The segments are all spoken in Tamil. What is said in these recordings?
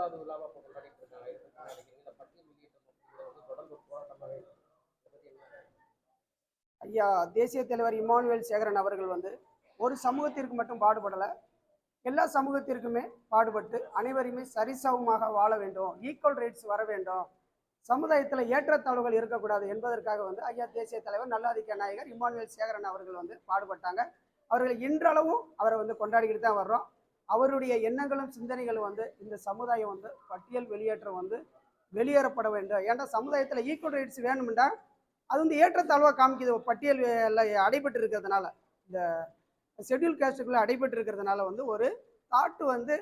இரண்டாவது விழாவா இப்போ கொண்டாடிட்டு இருக்காங்க இந்த பட்டியல் தொடர்ந்து ஐயா தேசிய தலைவர் இமானுவேல் சேகரன் அவர்கள் வந்து ஒரு சமூகத்திற்கு மட்டும் பாடுபடலை. எல்லா சமூகத்திற்குமே பாடுபட்டு அனைவருமே சரிசமமாக வாழ வேண்டும். ஈக்குவல் ரைட்ஸ் வர வேண்டும். சமுதாயத்தில் ஏற்றத்தாழ்வுகள் இருக்கக்கூடாது என்பதற்காக வந்து ஐயா தேசிய தலைவர் நல்லாதிக்க நாயகர் இமானுவேல் சேகரன் அவர்கள் வந்து பாடுபட்டாங்க. அவர்கள் இன்றளவும் அவரை வந்து கொண்டாடிக்கிட்டு தான் வர்றோம். அவருடைய எண்ணங்களும் சிந்தனைகளும் வந்து இந்த சமுதாயம் வந்து பட்டியல் வெளியேற்றம் வந்து வெளியேறப்பட வேண்டும். ஏன்டா சமுதாயத்தில் ஈக்குவல் ரைட்ஸ் வேணும்டா? அது வந்து ஏற்றத்தாழ்வாக காமிக்குது. பட்டியல் எல்லாம் அடைபட்டு இருக்கிறதுனால இந்த ஷெட்யூல் கேஸ்ட்டுக்குள்ளே அடைபட்டு இருக்கிறதுனால வந்து ஒரு தாட்டு வந்து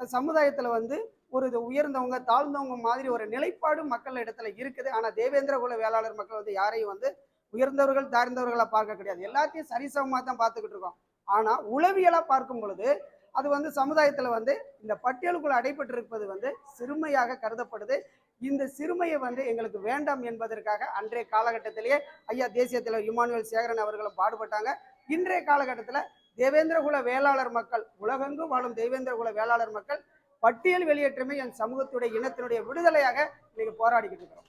சமுதாயத்தில் வந்து ஒரு இது உயர்ந்தவங்க தாழ்ந்தவங்க மாதிரி ஒரு நிலைப்பாடு மக்கள் இடத்துல இருக்குது. ஆனால் தேவேந்திர குல வேளாளர் மக்கள் வந்து யாரையும் வந்து உயர்ந்தவர்கள் தாழ்ந்தவர்களாக பார்க்க கிடையாது. எல்லாத்தையும் சரிசமமாக தான் பார்த்துக்கிட்டு இருக்கோம். ஆனால் உளவியலாக பார்க்கும் பொழுது அது வந்து சமுதாயத்தில் வந்து இந்த பட்டியலுக்குள் அடைபட்டிருப்பது வந்து சிறுமையாக கருதப்படுது. இந்த சிறுமையை வந்து எங்களுக்கு வேண்டாம் என்பதற்காக அன்றைய காலகட்டத்திலேயே ஐயா தேசிய தலைவர் இமானுவேல் சேகரன் அவர்களும் பாடுபட்டாங்க. இன்றைய காலகட்டத்தில் தேவேந்திரகுல வேளாளர் மக்கள் உலகெங்கும் வாழும் தேவேந்திரகுல வேளாளர் மக்கள் பட்டியல் வெளியேற்றமே என் சமூகத்துடைய இனத்தினுடைய விடுதலையாக இன்னைக்கு போராடிக்கிட்டு இருக்கிறோம்.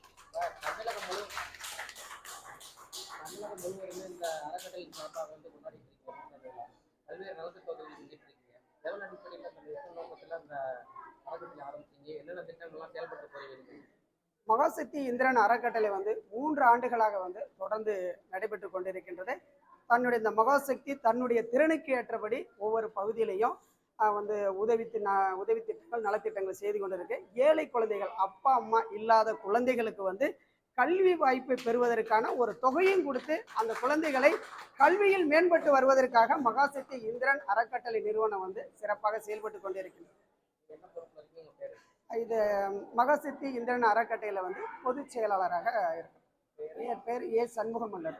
தமிழகம் முழு இந்த அறக்கட்டளை சார்பாக வந்து பல்வேறு லெவல் அடிப்படையில் எத்தனை நோக்கத்தில் அந்த ஆரம்பிச்சீங்க. என்னென்ன திட்டங்கள்லாம் செயல்பட்டு மகாசக்தி இந்திரன் அறக்கட்டளை வந்து மூன்று ஆண்டுகளாக வந்து தொடர்ந்து நடைபெற்று கொண்டிருக்கின்றது. தன்னுடைய இந்த மகாசக்தி தன்னுடைய திறனுக்கு ஏற்றபடி ஒவ்வொரு பகுதியிலையும் வந்து உதவி ந- உதவி திட்டங்கள் நலத்திட்டங்கள் செய்து கொண்டிருக்கு. ஏழை குழந்தைகள் அப்பா அம்மா இல்லாத குழந்தைகளுக்கு வந்து கல்வி வாய்ப்பை பெறுவதற்கான ஒரு தொகையும் கொடுத்து அந்த குழந்தைகளை கல்வியில் மேம்பட்டு வருவதற்காக மகாசக்தி இந்திரன் அறக்கட்டளை நிறுவனம் வந்து சிறப்பாக செயல்பட்டு கொண்டிருக்கின்றது இது மகாசக்தி இந்திரன் அறக்கட்டையில் வந்து பொதுச் செயலாளராக இருக்கும் என் பேர் ஏ சண்முகம் மல்லர்